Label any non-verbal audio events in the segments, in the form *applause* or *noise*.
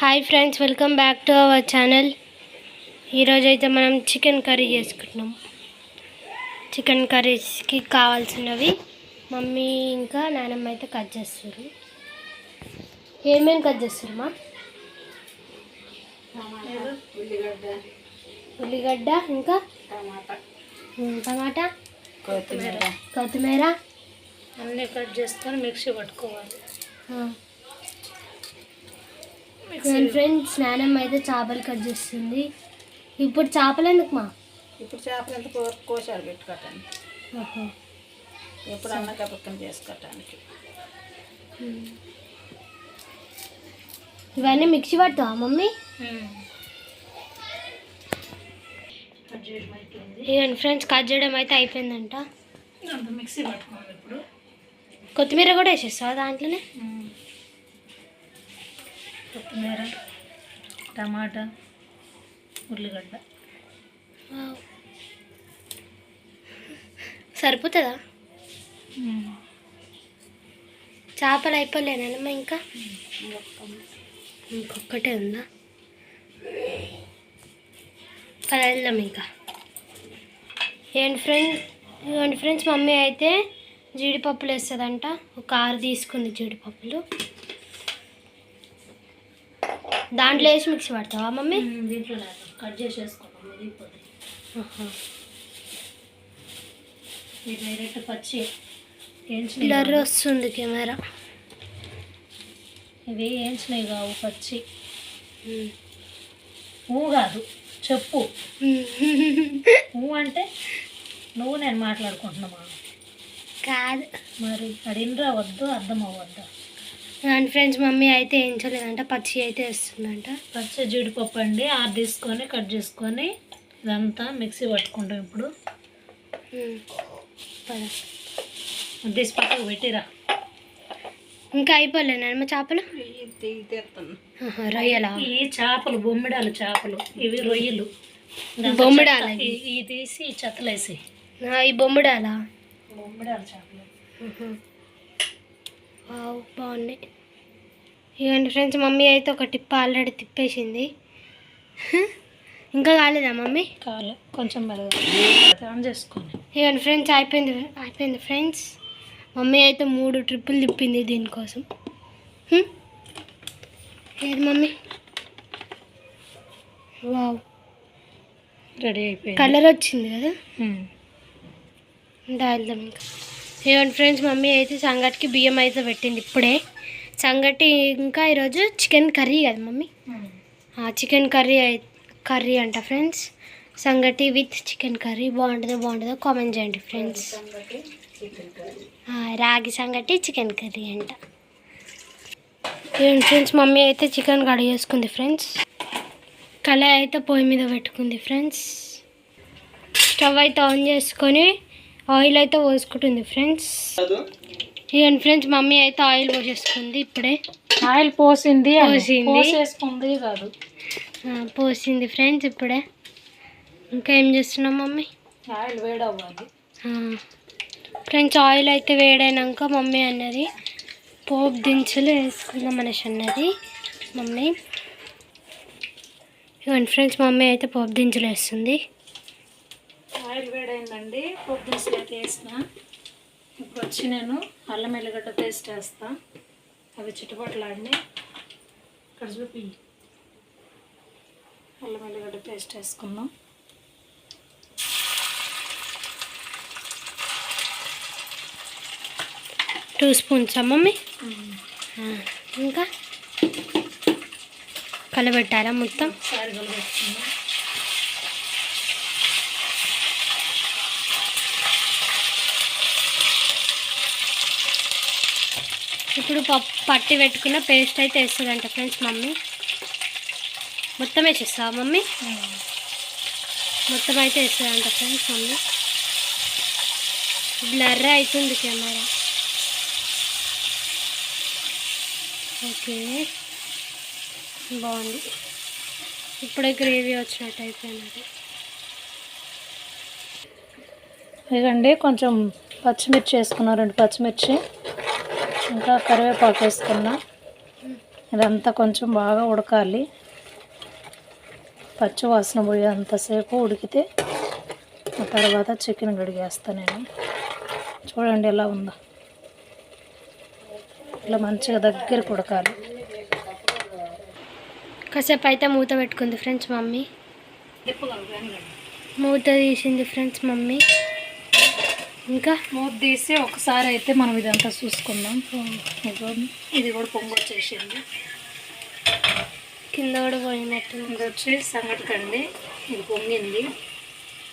Hi friends welcome back to our channel ఈరోజు అయితే మనం చికెన్ కర్రీ చేసుకుంటున్నాం. చికెన్ కర్రీస్కి కావాల్సినవి మమ్మీ ఇంకా నానమ్మ అయితే కట్ చేస్తారు. ఏమేమి కట్ చేస్తారు మా? ఉల్లిగడ్డ ఉల్లిగడ్డ ఇంకా టమాటా? కొత్తిమీర. కొత్తిమీర? అన్నీ కట్ చేసుకొని మిక్సీ పట్టుకోవాలి. ఫ్రెండ్స్ నానమ్మ అయితే చేపలు కట్ చేస్తుంది. ఇప్పుడు చేపలు ఎందుకు మా ఇప్పుడు చేపలు ఎంత కోసాలు పెట్టుకోవటానికి. ఎప్పుడు అన్న కపక్కన చేసుకోవటానికి ఇవన్నీ మిక్సీ పడతావా మమ్మీ? ఇవన్నీ ఫ్రెండ్స్ కట్ చేయడం అయితే అయిపోయిందంట. మిక్సీ పట్టుకోవాలి ఇప్పుడు. కొత్తిమీర కూడా వేసేస్తావా దాంట్లోనే? కొత్తిమీర టమాటా ఉల్లిగడ్డ. సరిపోతుందా? చేపలు అయిపోలేనమ్మా ఇంకా? ఇంకొక్కటే ఉందా? పద వెళ్దాం ఇంకా. ఏంటి ఫ్రెండ్స్ ఇవ్వండి ఫ్రెండ్స్ మమ్మీ అయితే జీడిపప్పులు వేస్తుందంట. ఒక ఆరు తీసుకుంది జీడిపప్పులు. దాంట్లో వేసి మిక్సీ పడతావా మమ్మీ? దీంట్లో కట్. ఇది డైరెక్ట్ పచ్చి బ్లర్. వస్తుంది కెమెరా. ఇవి ఏంచినవి కావు పచ్చి. పువ్వు కాదు చెప్పు. పువ్వు అంటే నువ్వు నేను మాట్లాడుకుంటున్నామా? కాదు. మరి అడినరా వద్దు అర్థం అవ్వద్దా అండ్ ఫ్రెండ్స్ మమ్మీ అయితే వేయించలేదంట పచ్చి అయితే వేస్తుందంట. పచ్చి జీడిపప్పు అండి ఆరు తీసుకొని కట్ చేసుకొని ఇదంతా మిక్సీ పట్టుకుంటాం ఇప్పుడు. తీసి పక్కకు పెట్టిరా. ఇంకా అయిపోలేనమ్మ చేపలు? రొయ్యలా? ఈ చేపలు బొమ్మిడాలు చేపలు ఇవి రొయ్యలు. బొమ్మిడాలు. ఇవి. తీసి చెత్తలేసి. ఈ బొమ్మిడాలా? బొమ్మిడాలు చేపలు. బాగున్నాయి ఇవ్వండి ఫ్రెండ్స్ మమ్మీ అయితే ఒక టిప్ ఆల్రెడీ తిప్పేసింది. *laughs* ఇంకా కాలేదా మమ్మీ? కాలే కొంచెం ఆన్ చేసుకొని ఇవ్వండి ఫ్రెండ్స్ అయిపోయింది అయిపోయింది ఫ్రెండ్స్. మమ్మీ అయితే మూడు ట్రిప్పులు తిప్పింది దీనికోసం? ఏది మమ్మీ? వావ్. రెడీ అయిపోయింది. కలర్ వచ్చింది కదా. ఇంకా వెళ్దాం ఇంకా. ఇవ్వండి ఫ్రెండ్స్ మమ్మీ అయితే సంగటికి బియ్యం అయితే పెట్టింది ఇప్పుడే. సంగటి ఇంకా ఈరోజు చికెన్ కర్రీ కదా మమ్మీ? చికెన్ కర్రీ అయితే కర్రీ అంట ఫ్రెండ్స్ సంగటి విత్ చికెన్ కర్రీ. బాగుంటుందో బాగుంటుందో కామెంట్ చేయండి ఫ్రెండ్స్ రాగి సంగటి చికెన్ కర్రీ అంట. ఇవ్వండి ఫ్రెండ్స్ మమ్మీ అయితే చికెన్ కడిగేసుకుంది ఫ్రెండ్స్ కళాయి అయితే పొయ్యి మీద పెట్టుకుంది ఫ్రెండ్స్ స్టవ్ అయితే ఆన్ చేసుకొని ఆయిల్ అయితే పోసుకుంటుంది ఫ్రెండ్స్. ఇవ్వండి ఫ్రెండ్స్ మమ్మీ అయితే ఆయిల్ పోసేసుకుంది ఇప్పుడే. ఆయిల్ పోసింది. పోసేసుకుంది కాదు. పోసింది ఫ్రెండ్స్ ఇప్పుడే. ఇంకా ఏం చేస్తున్నాం మమ్మీ? ఆయిల్ వేడవ్వాలి. ఫ్రెండ్స్ ఆయిల్ అయితే వేడైనాక మమ్మీ అన్నది పోపు దినుసులు వేసుకుందాం అనేసి అన్నది మమ్మీ. ఇవ్వండి ఫ్రెండ్స్ మమ్మీ అయితే పోపు దినుసులు వేస్తుంది. ఆయిల్ వేడైందండి పొద్దున అయితే వేసిన ఇప్పుడు వచ్చి నేను అల్లం ఎల్లిగడ్డ పేస్ట్ వేస్తా. అవి చిట్టుపట్లాడిని ఇక్కడ చూపి. అల్లం ఎల్లిగడ్డ పేస్ట్ వేసుకున్నాం టూ స్పూన్స్ మమ్మీ ఆ, ఇంకా కలబెట్టాలా మొత్తం? ఒకసారి ఇప్పుడు పప్పు పట్టి పెట్టుకున్న పేస్ట్ అయితే వేస్తుందంట ఫ్రెండ్స్ మమ్మీ. మొత్తం వేసేస్తావా మమ్మీ? మొత్తం అయితే వేస్తుందంట ఫ్రెండ్స్ మమ్మీ. బ్లర్ అవుతుంది కెమెరా. ఓకే. బాగుంది. ఇప్పుడే గ్రేవీ వచ్చినట్టు అయిపోయినది ఇదండి కొంచెం పచ్చిమిర్చి వేసుకున్నాం రెండు పచ్చిమిర్చి. ఇంకా కరివేపాకు వేసుకున్నా. ఇదంతా కొంచెం బాగా ఉడకాలి. పచ్చి వాసన పోయేంతసేపు ఉడికితే ఆ తర్వాత చికెన్ కడిగేస్తాను నేను. చూడండి ఎలా ఉందో. ఇలా మంచిగా దగ్గరికి ఉడకాలి. కాసేపు అయితే మూత పెట్టుకుంది ఫ్రెండ్స్ మమ్మీ. మూత తీసింది ఫ్రెండ్స్ మమ్మీ. ఇంకా మూత తీసి ఒకసారి అయితే మనం ఇదంతా చూసుకుందాం. ఇది కూడా పొంగు వచ్చేసింది. కింద కూడా పోయినట్టు ఇది వచ్చి సంగటి కండి ఇది పొంగింది.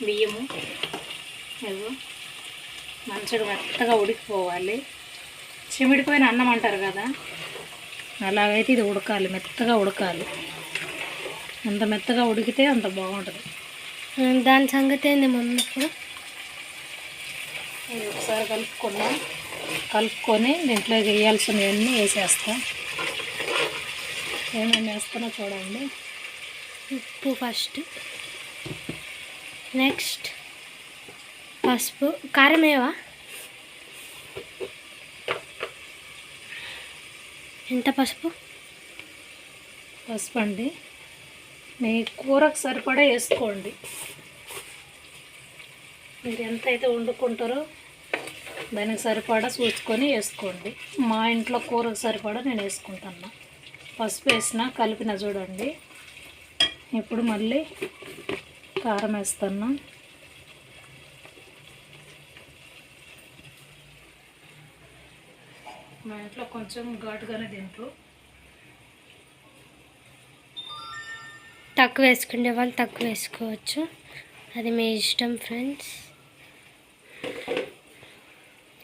బియ్యము. ఇదిగో. మంచిగా మెత్తగా ఉడికిపోవాలి. చిమిడిపోయిన అన్నం అంటారు కదా. అలాగైతే ఇది ఉడకాలి. మెత్తగా ఉడకాలి. ఎంత మెత్తగా ఉడికితే అంత బాగుంటుంది. దాని సంగతి ఏంది మమ్మీ ఇప్పుడు? ఒకసారి కలుపుకున్నాం కలుపుకొని దీంట్లో వేయాల్సినవన్నీ వేసేస్తాం. ఏమేమి వేస్తానో చూడండి. ఉప్పు ఫస్ట్. నెక్స్ట్ పసుపు. కారం ఏవా? ఎంత పసుపు? పసుపు అండి. మీ కూరకు సరిపడా వేసుకోండి. మీరు ఎంత అయితే వండుకుంటారో దానికి సరిపడా చూసుకొని వేసుకోండి. మా ఇంట్లో కూరకు సరిపడా నేను వేసుకుంటాను. పసుపు వేసిన కలిపిన చూడండి. ఇప్పుడు మళ్ళీ కారం వేస్తున్నా మా ఇంట్లో కొంచెం ఘాటుగానే తింటారు తక్కువ వేసుకునే వాళ్ళు తక్కువ వేసుకోవచ్చు. అది మీ ఇష్టం ఫ్రెండ్స్.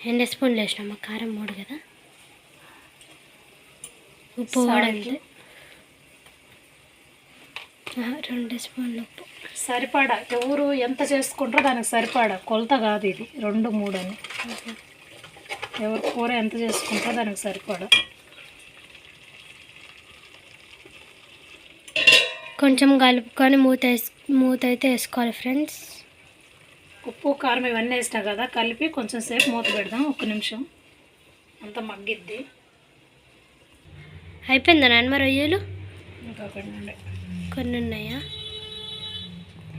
ఎన్ని స్పూన్లు వేసినామా కారం మూడు కదా? ఉప్పు కూడా. అంతే. రెండు స్పూన్లు ఉప్పు. సరిపడా. ఎవరు ఎంత చేసుకుంటారో దానికి సరిపడా. కొలత కాదు ఇది. రెండు మూడు అని. ఎవరు కూర ఎంత చేసుకుంటారో దానికి సరిపడా. కొంచెం కలుపుకొని మూత మూత అయితే వేసుకోవాలి ఫ్రెండ్స్. ఉప్పు కారం ఇవన్నీ వేసినా కదా కలిపి కొంచెం సేపు మూత పెడదాం ఒక్క నిమిషం. అంత మగ్గిద్ది. అయిపోయిందా నాన్న రొయ్యలు? ఇంకా. కొన్ని ఉన్నాయా.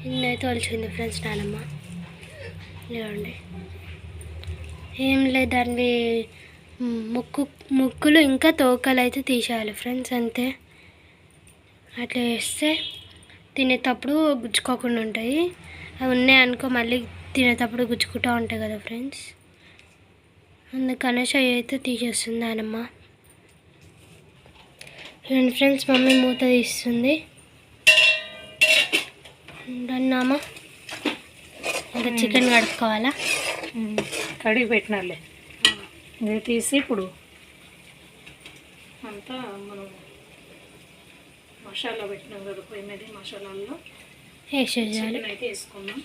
ఇన్ని అయితే వలిచింది ఫ్రెండ్స్ నానమ్మ. లేవండి ఏం లేదు దాన్ని ముక్కు ముక్కులు ఇంకా తోకలు అయితే తీసేయాలి ఫ్రెండ్స్ అంతే. అట్లా వేస్తే తినేటప్పుడు గుచ్చుకోకుండా ఉంటాయి. అవి ఉన్నాయనుకో మళ్ళీ తినేటప్పుడు గుచ్చుకుంటూ ఉంటాయి కదా ఫ్రెండ్స్. అందుకనేసి అవి అయితే తీసేస్తుంది నానమ్మ. చూడండి ఫ్రెండ్స్ మమ్మీ మూత తీస్తుంది. అన్నామా ఇంకా చికెన్ కడుక్కోవాలా? కడిగి పెట్టినాలే ఇది తీసి ఇప్పుడు అంతా మనం మసాలా పెట్టినాం కదా పొయ్యి మీద మసాలాల్లో వేసేయాలి అయితే వేసుకుందాం.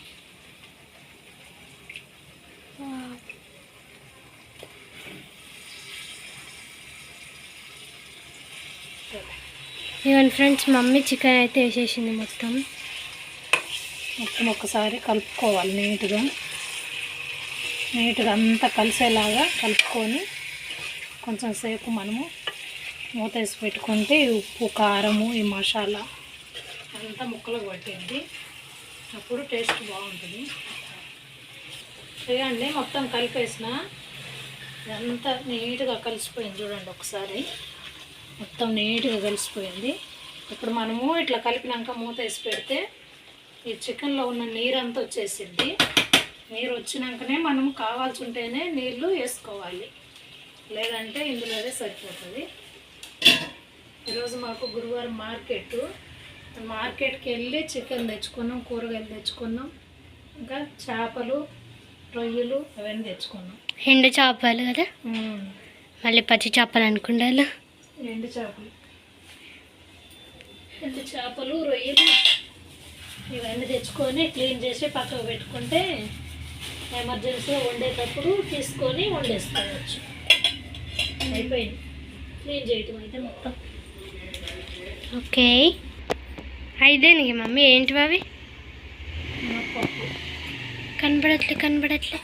ఇవన్నీ ఫ్రెండ్స్ మమ్మీ చికెన్ అయితే వేసేసింది మొత్తం. మొత్తం ఒకసారి కలుపుకోవాలి నీట్గా. నీట్గా అంతా కలిసేలాగా కలుపుకొని కొంచెం సేపు మనము మూత వేసి పెట్టుకుంటే ఉప్పు కారము ఈ మసాలా అంతా ముక్కలకు పట్టింది అప్పుడు టేస్ట్ బాగుంటుంది. చూడండి మొత్తం కలిపేసిన ఇదంతా నీట్గా కలిసిపోయింది చూడండి ఒకసారి. మొత్తం నీట్గా కలిసిపోయింది. ఇప్పుడు మనము ఇట్లా కలిపినాక మూత వేసి పెడితే ఈ చికెన్లో ఉన్న నీరంతా వచ్చేసిద్ది నీరు వచ్చినాకనే మనం కావాల్సి ఉంటేనే నీళ్ళు వేసుకోవాలి. లేదంటే ఇందులోనే సరిపోతుంది. ఈరోజు మాకు గురువారం మార్కెట్. మార్కెట్కి వెళ్ళి చికెన్ తెచ్చుకున్నాం కూరగాయలు తెచ్చుకున్నాం ఇంకా చేపలు రొయ్యలు అవన్నీ తెచ్చుకున్నాం. ఎండు చేపలు కదా? మళ్ళీ పచ్చి చేపలు అనుకుంటారు ఎండు చేపలు. ఎండు చేపలు రొయ్యలు ఇవన్నీ తెచ్చుకొని క్లీన్ చేసి పక్కకు పెట్టుకుంటే ఎమర్జెన్సీగా వండేటప్పుడు తీసుకొని వండేసుకోవచ్చు. అయిపోయింది. క్లీన్ చేయటం అయితే మొత్తం. ఓకే. అయిదేనికి మమ్మీ ఏంటివి అవి? కనబడట్లే కనబడట్లే.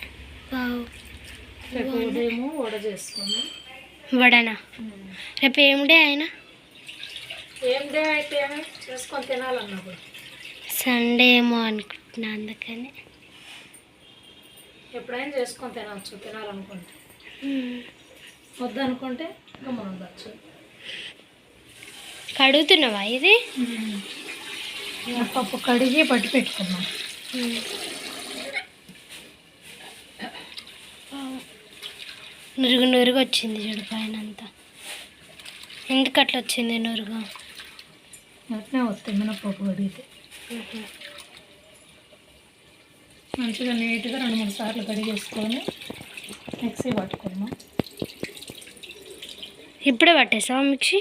చేసుకున్నాం వడనా? రేపు ఏం డే అయితే తినాలన్నప్పుడు. సండే ఏమో అనుకుంటున్నా అందుకని. ఎప్పుడైనా చేసుకొని తినవచ్చు తినాలనుకుంటే. వద్దు అనుకుంటే గమ్మని ఉండొచ్చు కడుగుతున్నావా ఇది? పప్పు కడిగి పట్టి పెట్టుకున్నాం. నురుగు నురుగు వచ్చింది చూడు పైన అంతా ఎందుకు అట్లా వచ్చింది నురుగు? అట్నే వస్తాయి మినపప్పు కడిగితే. మంచిగా నీట్గా రెండు మూడు సార్లు కడిగేసుకొని మిక్సీ పట్టుకున్నాం ఇప్పుడే పట్టేసావా మిక్సీ?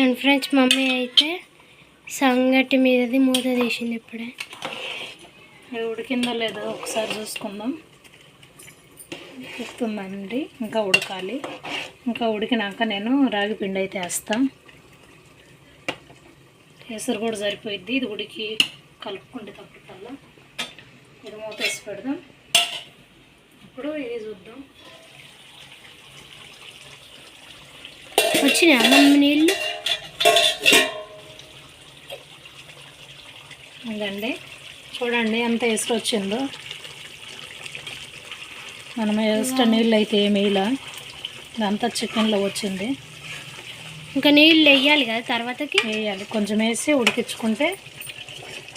అండ్ ఫ్రెండ్స్ మమ్మీ అయితే సంగటి మీదది మూత తీసింది ఇప్పుడే. ఇది ఉడికిందో లేదో ఒకసారి చూసుకుందాం. ఉడుకుతుందండి. ఇంకా ఉడకాలి. ఇంకా ఉడికినాక నేను రాగి పిండి అయితే వేస్తాను కేసరి కూడా సరిపోయిద్ది. ఇది ఉడికి కలుపుకుంటే కల్లా ఇది మూత వేసి పెడదాం. ఇప్పుడు ఇది చూద్దాం. వచ్చినాయా మమ్మీ నీళ్ళు ఇదండి చూడండి ఎంత ఎసురు వచ్చిందో మనం ఎక్స్ట్రా నీళ్ళు అయితే ఏమి వేయలా ఇదంతా చికెన్లో వచ్చింది ఇంకా నీళ్ళు వేయాలి కదా తర్వాతకి వేయాలి కొంచెం వేసి ఉడికించుకుంటే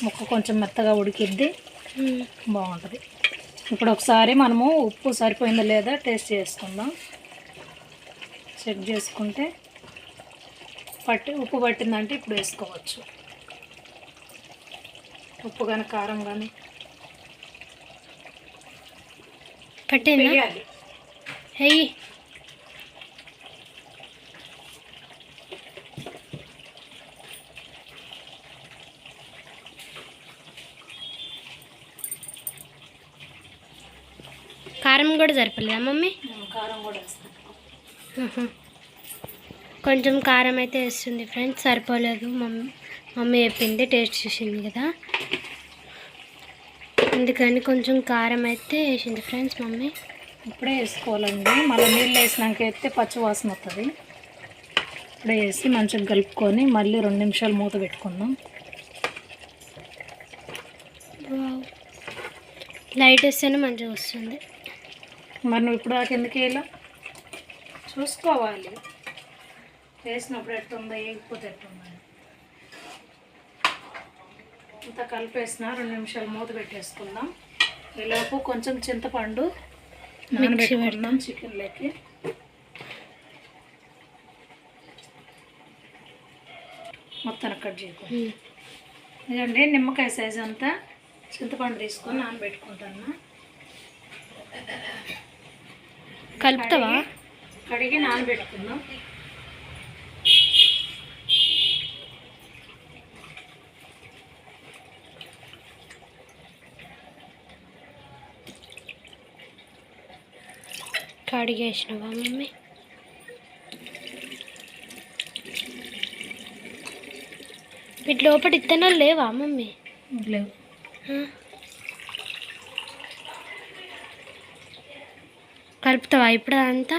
ముక్క కొంచెం మెత్తగా ఉడికిద్ది బాగుంటుంది ఇప్పుడు ఒకసారి మనము ఉప్పు సరిపోయిందో లేదా టేస్ట్ చేసుకుందాం చెక్ చేసుకుంటే పట్టి ఉప్పు పట్టిందంటే ఇప్పుడు వేసుకోవచ్చు. ఉప్పు కానీ కారం కానీ వెయ్యి కారం కూడా సరిపోలేదా మమ్మీ? కారం కూడా వేస్తాను. కొంచెం కారం అయితే వేస్తుంది ఫ్రెండ్స్ సరిపోలేదు. మమ్మీ మమ్మీ చెప్పింది టేస్ట్ చేసింది కదా. అందుకని కొంచెం కారం అయితే వేసింది ఫ్రెండ్స్ మమ్మీ. ఇప్పుడే వేసుకోవాలండి. మళ్ళీ నీళ్ళు వేసినాక అయితే పచ్చి వాసన వస్తుంది ఇప్పుడే వేసి మంచిగా కలుపుకొని మళ్ళీ రెండు నిమిషాలు మూత పెట్టుకుందాం. లైట్ వేస్తేనే మంచిగా వస్తుంది. మరి నువ్వు ఇప్పుడు దాకా ఎందుకు వేయాల? చూసుకోవాలి. వేసినప్పుడు ఎట్టుందో వేయకపోతే ఎట్టుందో. ఇంత కలిపేసిన రెండు నిమిషాలు మూత పెట్టేసుకుందాం. ఈలోపు కొంచెం చింతపండు నానబెట్టుకుందాం చికెన్లోకి. మొత్తం కట్ చేయకు. ఇదండి నిమ్మకాయ సైజ్ అంతా. చింతపండు తీసుకొని నానబెట్టుకుంటాను కలుపుతావా? కడిగి నానబెట్టుకుందాం. కడిగేసినవా మమ్మీ? వీటి లోపల ఇత్తనాలు లేవా మమ్మీ? లేవు. కలుపుతావా ఇప్పుడు అంతా?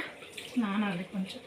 నానాలి కొంచెం.